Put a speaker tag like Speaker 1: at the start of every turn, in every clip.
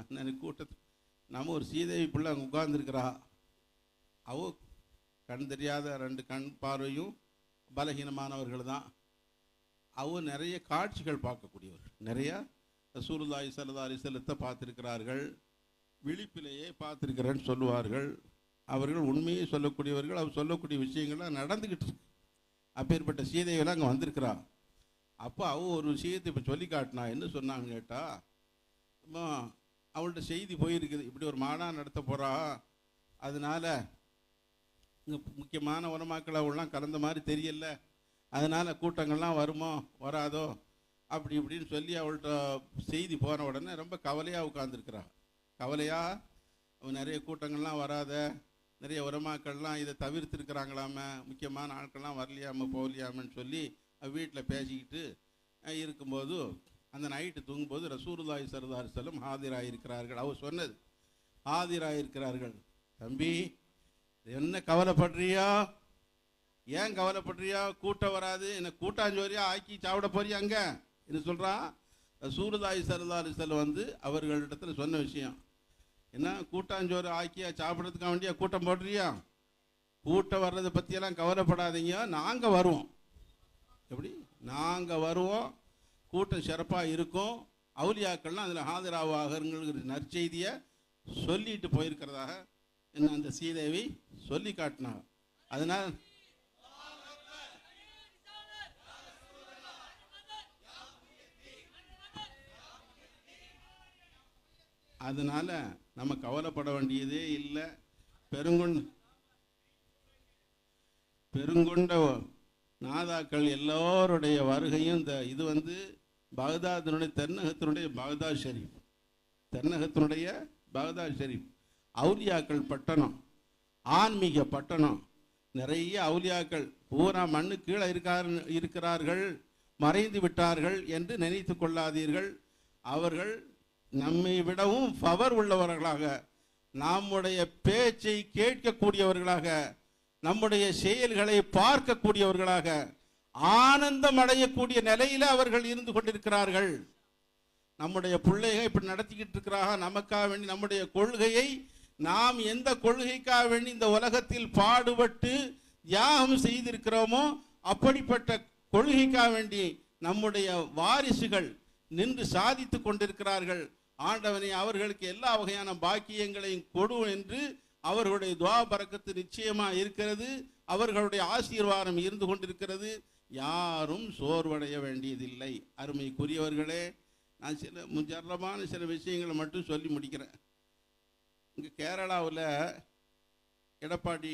Speaker 1: அண்ணன் கூட்டத்தில் நம்ம ஒரு சீதேவி பிள்ளை அங்கே உட்கார்ந்துருக்கிறா. அவ கண் தெரியாத ரெண்டு கண் பார்வையும் பலகீனமானவர்கள் தான். அவ நிறைய காட்சிகள் பார்க்கக்கூடியவர்கள். நிறைய ரசூலுல்லாஹி ஸல்லல்லாஹு இசலத்தை பார்த்துருக்கிறார்கள். விழிப்பிலேயே பார்த்துருக்கிறேன்னு சொல்லுவார்கள். அவர்கள் உண்மையை சொல்லக்கூடியவர்கள். அவர் சொல்லக்கூடிய விஷயங்கள்லாம் நடந்துக்கிட்டு இருக்கு. அப்பேற்பட்ட சீதையெல்லாம் அங்கே வந்திருக்கிறா. அப்போ அவ ஒரு விஷயத்தை இப்போ சொல்லி காட்டினா என்ன சொன்னான்னு கேட்டால் அம்மா அவள்கிட்ட செய்தி போயிருக்குது. இப்படி ஒரு மாநாடு நடத்த போகிறா அதனால இங்கே முக்கியமான உரமாக்கள் அவள்லாம் கலந்த மாதிரி தெரியல. அதனால் கூட்டங்கள்லாம் வருமோ வராதோ அப்படி இப்படின்னு சொல்லி அவள்கிட்ட செய்தி போன உடனே ரொம்ப கவலையாக உட்காந்துருக்கிறா கவலையாக நிறைய கூட்டங்கள்லாம் வராத. நிறைய உரமாக்கள்லாம் இதை தவிர்த்துருக்குறாங்களாம. முக்கியமான ஆட்கள்லாம் வரலையாம போகலையாமன்னு சொல்லி வீட்டில் பேசிக்கிட்டு இருக்கும்போது அந்த நைட்டு தூங்கும்போது ரசூருல்லாய் சர்தார் செல்லம் ஆதிராயிருக்கிறார்கள் அவர் சொன்னது ஆதிராயிருக்கிறார்கள் தம்பி என்ன கவலைப்படுறியா? ஏன் கவலைப்படுறியா? கூட்டம் வராது. என்னை கூட்டாஞ்சோரியா ஆக்கி சாப்பிட போறியா அங்கே? என்ன சொல்கிறான் சூரதாய் சரதாரி செல்லம் வந்து அவர்களிடத்துல சொன்ன விஷயம். என்ன கூட்டாஞ்சோறு ஆக்கியா? சாப்பிட்றதுக்காக வேண்டியா? கூட்டம் போடுறியா? கூட்டம் வர்றதை பற்றியெல்லாம் கவலைப்படாதீங்க. நாங்கள் வருவோம். எப்படி? நாங்கள் வருவோம். கூட்டம் சிறப்பாக இருக்கும். அவுலியாக்கள்லாம் அதில் ஆதரவாகங்கிற நற்செய்தியை சொல்லிட்டு போயிருக்கிறதாக என்ன அந்த சீதேவி சொல்லி காட்டினாங்க. அதனால் அதனால் நம்ம கவலைப்பட வேண்டியதே இல்லை. பெருங்கொண்ட பெருங்கொண்ட நாதாக்கள் எல்லோருடைய வருகையும் இந்த இது வந்து பகதாதினுடைய தென்னகத்தினுடைய பகதாத் ஷெரீப். தென்னகத்தினுடைய பகதாத் ஷெரீப். அவுலியாக்கள் பட்டணம் ஆன்மீக பட்டணம். நிறைய அவுலியாக்கள் பூரா மண்ணு கீழே இருக்கார் இருக்கிறார்கள் மறைந்து விட்டார்கள் என்று நினைத்து கொள்ளாதீர்கள். அவர்கள் நம்மை விடவும் பவர் உள்ளவர்களாக நம்முடைய பேச்சை கேட்கக்கூடியவர்களாக நம்முடைய செயல்களை பார்க்கக்கூடியவர்களாக ஆனந்தம் அடையக்கூடிய நிலையில அவர்கள் இருந்து கொண்டிருக்கிறார்கள். நம்முடைய பிள்ளைகள் இப்படி நடத்திக்கிட்டு இருக்கிறாங்க நமக்காக வேண்டி நம்முடைய கொள்கையை நாம் எந்த கொள்கைக்காக வேண்டி இந்த உலகத்தில் பாடுபட்டு தியாகம் செய்திருக்கிறோமோ அப்படிப்பட்ட கொள்கைக்காக வேண்டி நம்முடைய வாரிசுகள் நின்று சாதித்து கொண்டிருக்கிறார்கள். ஆண்டவனை அவர்களுக்கு எல்லா வகையான பாக்கியங்களையும் கொடு என்று அவர்களுடைய துவா பறக்கத்து நிச்சயமா இருக்கிறது. அவர்களுடைய ஆசீர்வாதம் இருந்து கொண்டிருக்கிறது. யாரும் சோர்வடைய வேண்டியதில்லை. அருமைக்குரியவர்களே நான் சில முஜர்லமான சில விஷயங்களை மட்டும் சொல்லி முடிக்கிறேன். இங்கே கேரளாவில் எடப்பாடி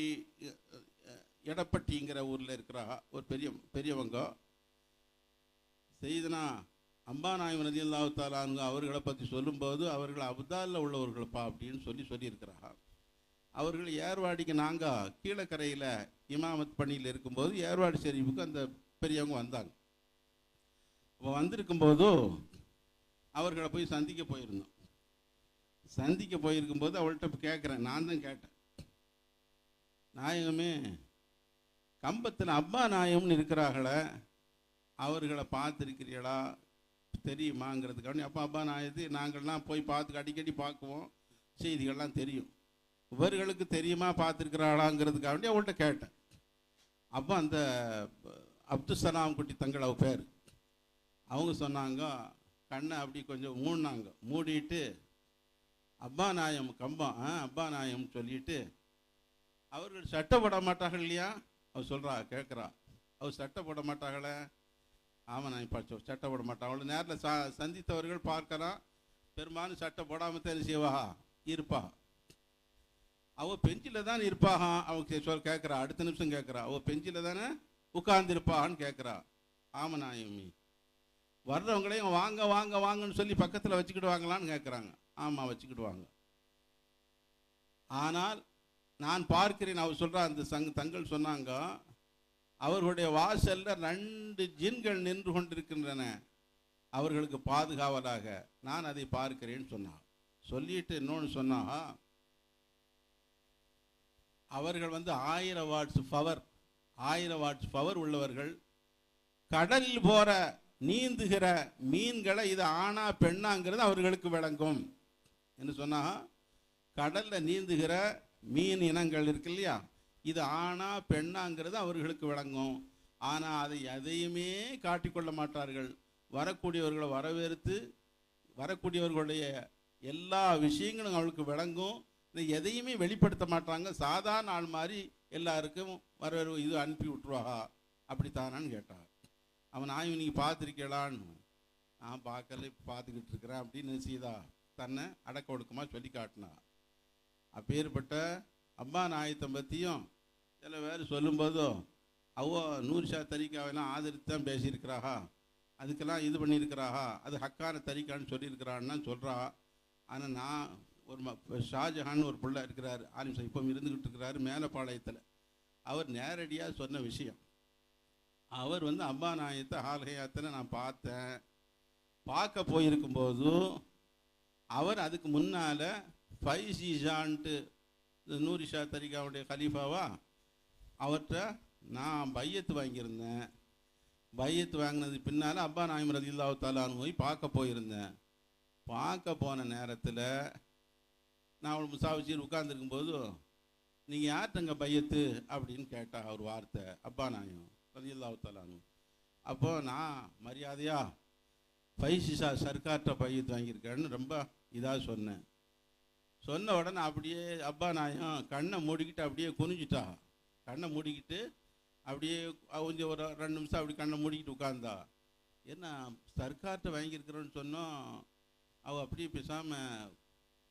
Speaker 1: எடப்பட்டிங்கிற ஊரில் இருக்கிறா ஒரு பெரிய பெரியவங்க செய்தனா அம்பாநாயம் நதி அல்லாஹாலாங்க அவர்களை பற்றி சொல்லும்போது அவர்கள் அப்தாலில் உள்ளவர்களப்பா அப்படின்னு சொல்லி சொல்லியிருக்கிறாங்க அவர்கள் ஏர்வாடிக்கு நாங்கள் கீழக்கரையில் இமாமத் பணியில் இருக்கும்போது ஏர்வாடி ஷெரீஃபுக்கு அந்த பெரியவங்க வந்தாங்க. இப்போ வந்திருக்கும்போது அவர்களை போய் சந்திக்க போயிருந்தோம். சந்திக்க போயிருக்கும்போது அவள்கிட்ட கேட்குறேன் நான் தான் கேட்டேன். நாயகமே கம்பத்தில் அப்பா நாயகம்னு இருக்கிறார்களே அவர்களை பார்த்துருக்கிறீங்களா தெரியுமாங்கிறதுக்காண்டி அப்பா அப்பா நாயது நாங்கள்லாம் போய் பார்த்து அடிக்கடி பார்க்குவோம். செய்திகள்லாம் தெரியும். இவர்களுக்கு தெரியுமா பார்த்துருக்கிறாளாங்கிறதுக்காக வேண்டி அவள்கிட்ட கேட்டேன். அப்போ அந்த அப்துல் சலாம் குட்டி தங்கள் அவ பேர். அவங்க சொன்னாங்க கண்ணை அப்படி கொஞ்சம் மூடினாங்க. மூடிட்டு அப்பா நாயம் கம்பம் ஆ அப்பா நாயம் சொல்லிட்டு அவர்கள் சட்டை போட மாட்டார்கள் இல்லையா? அவர் சொல்கிறா கேட்குறா அவர் சட்டை போட மாட்டாங்களே? ஆமாம் நான் இப்போ சட்டை போட மாட்டான் அவளை நேரில் ச சந்தித்தவர்கள் பார்க்கலாம் பெரும்பாலும் சட்டை போடாமல் தான் செய்வா. இருப்பா. அவள் பெஞ்சில் தான் இருப்பாக? அவங்க சொல் கேட்குறா அடுத்த நிமிஷம் கேட்குறா அவள் பெஞ்சில் தானே உட்கார்ந்துருப்பான்னு கேட்குறா ஆமாம் நாயமி. வர்றவங்களையும் வாங்க வாங்க வாங்கன்னு சொல்லி பக்கத்தில் வச்சுக்கிடுவாங்களான்னு கேட்குறாங்க ஆமாம் வச்சுக்கிடுவாங்க. ஆனால் நான் பார்க்கிறேன் அவர் சொல்கிறா அந்த சங் தங்கள் சொன்னாங்க அவர்களுடைய வாசலில் ரெண்டு ஜின்கள் நின்று கொண்டிருக்கின்றன. அவர்களுக்கு பாதுகாவலாக நான் அதை பார்க்கிறேன்னு சொன்னான் சொல்லிட்டு இன்னொன்று சொன்னா அவர்கள் வந்து ஆயிரம் வாட்ஸ் பவர் ஆயிரம் வாட்ஸ் பவர் உள்ளவர்கள். கடலில் போகிற நீந்துகிற மீன்களை இது ஆணா பெண்ணாங்கிறது அவர்களுக்கு விளங்கும். என்ன சொன்னால் கடலில் நீந்துகிற மீன் இனங்கள் இருக்கு இல்லையா? இது ஆணா பெண்ணாங்கிறது அவர்களுக்கு விளங்கும். ஆனால் அதை எதையுமே காட்டிக்கொள்ள மாட்டார்கள். வரக்கூடியவர்களை வரவேற்று வரக்கூடியவர்களுடைய எல்லா விஷயங்களும் அவளுக்கு விளங்கும். இதை எதையுமே வெளிப்படுத்த மாட்டாங்க. சாதாரண ஆள் மாதிரி எல்லாருக்கும் வர இது அனுப்பி விட்ருவாகா அப்படித்தானான்னு கேட்டான் அவன் நான் நீங்கள் பார்த்துருக்கலான்னு நான் பார்க்கல பார்த்துக்கிட்டு இருக்கிறேன் அப்படின்னு சீதா தன்னை அடக்க ஒடுக்கமாக சொல்லி காட்டினா. அப்பேற்பட்ட அம்மா நாயத்தை பற்றியும் சில பேர் சொல்லும்போதும் அவ்வளோ நூறு தரிக்காவெல்லாம் ஆதரித்து தான் பேசியிருக்கிறாஹா. அதுக்கெல்லாம் இது பண்ணியிருக்கிறாஹா. அது ஹக்கான தரிக்கான்னு சொல்லியிருக்கிறான்னு சொல்கிறா ஆனால் நான் ஒரு ம ஷாஜஹான் ஒரு பிள்ளை இருக்கிறார் ஆலிம் சார் இப்போ இருந்துக்கிட்டு இருக்கிறாரு மேலப்பாளையத்தில் அவர் நேரடியாக சொன்ன விஷயம். அவர் வந்து அம்மா நாயத்தை ஹால்ஹயாத்தில் நான் பார்த்தேன். பார்க்க போயிருக்கும்போதும் அவர் அதுக்கு முன்னால் ஃபைசிஷான்ட்டு இந்த நூரிஷா தரிகாவுடைய கலீஃபாவா? அவர்கிட்ட நான் பையத்து வாங்கியிருந்தேன். பையத்து வாங்கினது பின்னால் அப்பா நாயம் ரதில்லாவு தாலான்னு போய் பார்க்க போயிருந்தேன். பார்க்க போன நேரத்தில் நான் அவள் முசாவிச்சியில் உட்காந்துருக்கும் போது நீங்கள் யார்கிட்டங்க பையத்து? அப்படின்னு கேட்டா ஒரு வார்த்தை அப்பா நாயும் ரதில்லாவு தாலானு அப்போ நான் மரியாதையா பைசிசா சர்க்கார்கிட்ட பையத்து வாங்கியிருக்கேன்னு ரொம்ப இதாக சொன்னேன். சொன்ன உடனே அப்படியே அப்பா நாயும் கண்ணை மூடிக்கிட்டு அப்படியே குனிஞ்சிட்டா. கண்ணை மூடிக்கிட்டு அப்படியே கொஞ்சம் ஒரு ரெண்டு நிமிஷம் அப்படி கண்ணை மூடிக்கிட்டு உட்காந்தா என்ன சர்க்கார்கிட்ட வாங்கியிருக்கிறோன்னு சொன்னோம். அவள் அப்படியே பேசாமல்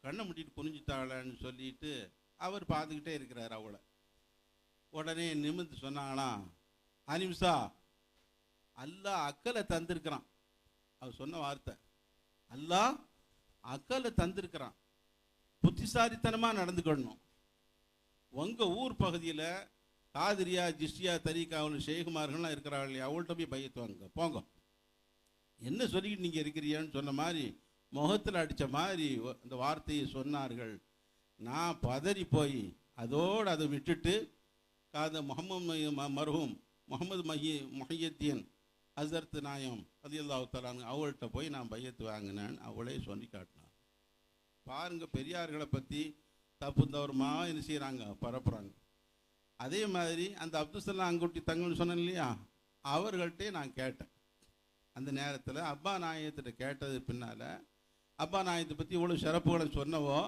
Speaker 1: கண்ணை மூடிட்டு குனிஞ்சிட்டாளன்னு சொல்லிட்டு அவர் பார்த்துக்கிட்டே இருக்கிறார் அவளை. உடனே நிமிர்ந்து சொன்னாங்களாம் அனிமிஷா அல்லா அக்கலை தந்திருக்கிறான். அவர் சொன்ன வார்த்தை அல்லாஹ் அக்கலை தந்திருக்கிறான். புத்திசாலித்தனமாக நடந்துக்கணும். உங்கள் ஊர் பகுதியில் காதிரியா ஜிஸ்டியா தரீகாவில் ஷேகுமார்கள்லாம் இருக்கிறார்கள் அவள்கிட்ட போய் பயத்துவாங்க போங்க. என்ன சொல்லிக்கிட்டு நீங்கள் இருக்கிறீங்கன்னு சொன்ன மாதிரி முகத்தில் அடித்த மாதிரி அந்த வார்த்தையை சொன்னார்கள். நான் பதறி போய் அதோடு அதை விட்டுட்டு காத முகமது மருகும் முகமது மஹி முஹையத்தீன் ஹசரத் நாயம் அது தலான் அவள்கிட்ட போய் நான் பையத்து வாங்கினேன். அவளே சொல்லி காட்டினான் பாருங்கள் பெரியார்களை பற்றி தப்பு தவறுமா என்ன செய்கிறாங்க பரப்புகிறாங்க அதே மாதிரி அந்த அப்துல் அங்குட்டி தங்கன்னு சொன்னேன் இல்லையா? அவர்கள்ட்டே நான் கேட்டேன். அந்த நேரத்தில் அப்பா நாயத்திட்ட கேட்டது பின்னால் அப்பா இதை பற்றி இவ்வளோ சிறப்புகளை சொன்னவோ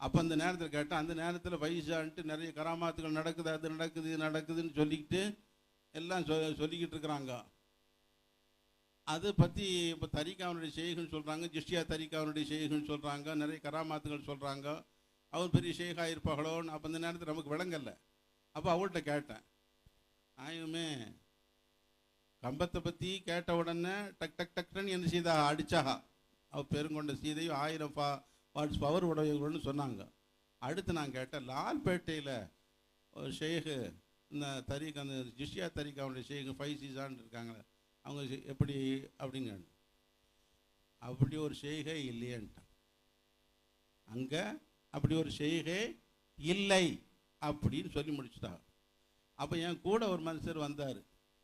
Speaker 1: அப்போ அந்த நேரத்தில் கேட்டேன் அந்த நேரத்தில் வயசான்ட்டு நிறைய கராமாத்துகள் நடக்குது அது நடக்குது இது நடக்குதுன்னு சொல்லிக்கிட்டு எல்லாம் சொ சொல்லிக்கிட்டு இருக்கிறாங்க. அதை பற்றி இப்போ தரிகாவனுடைய செய்கைன்னு சொல்கிறாங்க ஜிஷ்டியா தரிகாவனுடைய செய்கைன்னு சொல்கிறாங்க நிறைய கராமாத்துகள் சொல்கிறாங்க அவர் பெரிய ஷேகா இருப்பார்களோன்னு அப்போ அந்த நேரத்தில் நமக்கு விளங்கலை. அப்போ அவள்கிட்ட கேட்டேன். ஆயுமே கம்பத்தை பற்றி கேட்ட உடனே டக் டக் டக்னு என்ன செய்தா? அடிச்சாகா. அவ பெருங்கொண்ட சீதையும் ஆயிரம் பா வாட்ஸ் பவர் உடையவர்கள்னு சொன்னாங்க. அடுத்து நான் கேட்டேன் லால்பேட்டையில் ஒரு ஷேகு இந்த தரீக் அந்த ஜிஷியா தரீக் அவனுடைய ஷேகு ஃபைவ் சீசான்னு இருக்காங்களே அவங்க எப்படி அப்படிங்க அப்படி ஒரு செய்கை இல்லையேன்ட்டான். அங்கே அப்படி ஒரு செய்கை இல்லை அப்படின்னு சொல்லி முடிச்சுட்டாங்க. அப்போ என் கூட ஒரு மனுஷர் வந்தார்.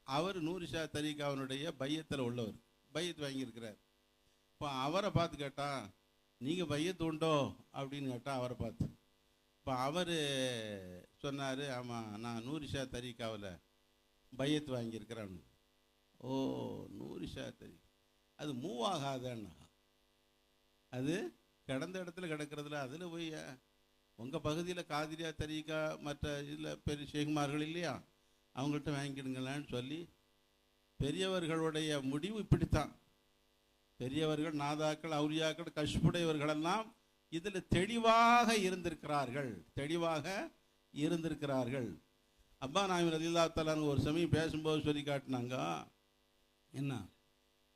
Speaker 1: அவர் நூரிஷா தரீகாவனுடைய பையத்தில் உள்ளவர். பையத்து வாங்கியிருக்கிறார். இப்போ அவரை பார்த்து கேட்டால் நீங்கள் பையத்து உண்டோ அப்படின்னு கேட்டால் அவரை பார்த்து. இப்போ அவர் சொன்னார் ஆமாம் நான் நூரிஷா தரீகாவில் பையத்து வாங்கியிருக்கிறேன் ஓ நூரிஷா தரி. அது மூவ் ஆகாதன்னா அது கிடந்த இடத்துல கிடக்கிறதுல அதில் போய் உங்கள் பகுதியில் காதிரியா தரீகா மற்ற இதில் பெரிய சேகுமார்கள் இல்லையா? அவங்கள்ட்ட வாங்கிடுங்களேன்னு சொல்லி பெரியவர்களுடைய முடிவு இப்படித்தான். பெரியவர்கள் நாதாக்கள் அவுரியாக்கள் கஷ்புடையவர்களெல்லாம் இதில் தெளிவாக இருந்திருக்கிறார்கள். தெளிவாக இருந்திருக்கிறார்கள். அப்பா நான் ரதில்லா தலான்னு ஒரு சமயம் பேசும்போது சொல்லி காட்டினாங்க. என்ன?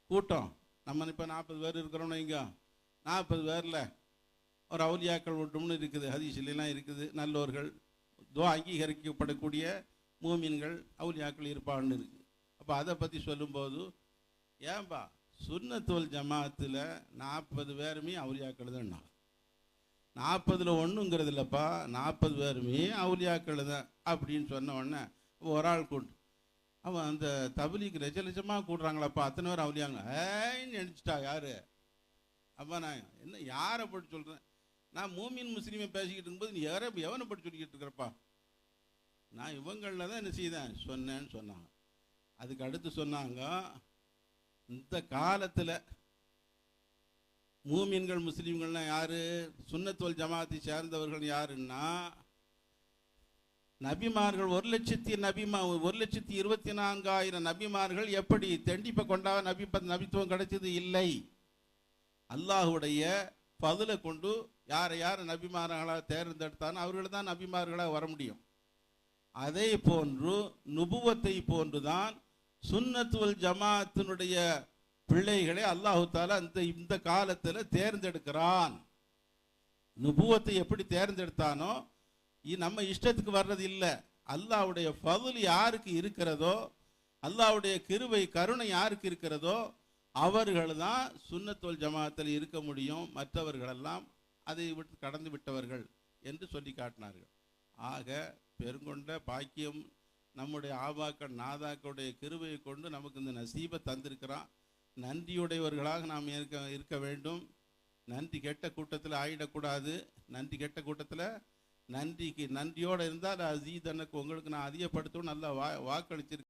Speaker 1: கூட்டம். நம்ம இப்போ நாற்பது பேர் இருக்கிறோம்னு இங்கே நாற்பது பேரில் ஒரு அவுலியாக்கள் ஒட்டும்னு இருக்குது. ஹதீஸ்லாம் இருக்குது. நல்லோர்கள் தோ அங்கீகரிக்கப்படக்கூடிய மூமின்கள் அவுலியாக்கள் இருப்பான்னு இருக்கு. அப்போ அதை பற்றி சொல்லும்போது ஏன்பா சுன்னத்துவல் ஜமாத்தில் நாற்பது பேருமே அவுலியாக்கள் தான் நாற்பதில் ஒன்றுங்கிறது இல்லைப்பா நாற்பது பேருமே அவுலியாக்கள் தான் அப்படின்னு சொன்ன உடனே ஒரு ஆள் கூட்டு. அவன் அந்த தபிலிக்கு லட்ச லட்சமாக கூடுறாங்களாப்பா அத்தனை பேர் அவுலியாங்க ஏன்னு நினச்சிட்டா யார்? அப்போ நான் என்ன யாரை போட்டு சொல்கிறேன் நான் மூமின் முஸ்லீமை பேசிக்கிட்டு இருக்கும்போது நீ யாரை எவனை போட்டு சொல்லிக்கிட்டு இருக்கிறப்பா? நான் இவங்களில் தான் என்ன செய்தேன்? சொன்னேன்னு சொன்னாங்க. அதுக்கு அடுத்து சொன்னாங்க இந்த காலத்தில் மூமின்கள் முஸ்லீம்கள்லாம் யார்? சுன்னத்துவல் ஜமாத்தை சேர்ந்தவர்கள் யாருன்னா நபிமார்கள் ஒரு லட்சத்தி நபிமா ஒரு லட்சத்தி இருபத்தி நான்காயிரம் நபிமார்கள் எப்படி தெண்டிப்பை கொண்டா நபி நபித்துவம் கிடைச்சது? இல்லை. அல்லாஹுடைய பதிலை கொண்டு யாரை யார் நபிமார்களாக தேர்ந்தெடுத்தானோ அவர்கள் தான் நபிமார்களாக வர முடியும். அதே போன்று நுபுவத்தை போன்றுதான் சுன்னத்துவல் ஜமாத்தினுடைய பிள்ளைகளை அல்லாஹு தாலா இந்த இந்த காலத்தில் தேர்ந்தெடுக்கிறான். நுபுவத்தை எப்படி தேர்ந்தெடுத்தானோ நம்ம இஷ்டத்துக்கு வர்றது இல்லை. அல்லாவுடைய பகுல் யாருக்கு இருக்கிறதோ அல்லாஹ்வுடைய கிருவை கருணை யாருக்கு இருக்கிறதோ அவர்கள் தான் சுன்னத்துவல் ஜமாத்தில் இருக்க முடியும். மற்றவர்களெல்லாம் அதை விட்டு கடந்து விட்டவர்கள் என்று சொல்லி காட்டினார்கள். ஆக பெருங்கொண்ட பாக்கியம் நம்முடைய ஆபாக்கள் நாதாக்களுடைய கிருபையை கொண்டு நமக்கு இந்த நசீபை தந்திருக்கிறான். நன்றியுடையவர்களாக நாம் இருக்க இருக்க வேண்டும். நன்றி கெட்ட கூட்டத்தில் ஆயிடக்கூடாது. நன்றி கெட்ட கூட்டத்தில் நன்றிக்கு நன்றியோடு இருந்தால் அசீதனுக்கு உங்களுக்கு நான் அதிகப்படுத்தவும் நல்லா வா வாக்களிச்சிருக்கேன்.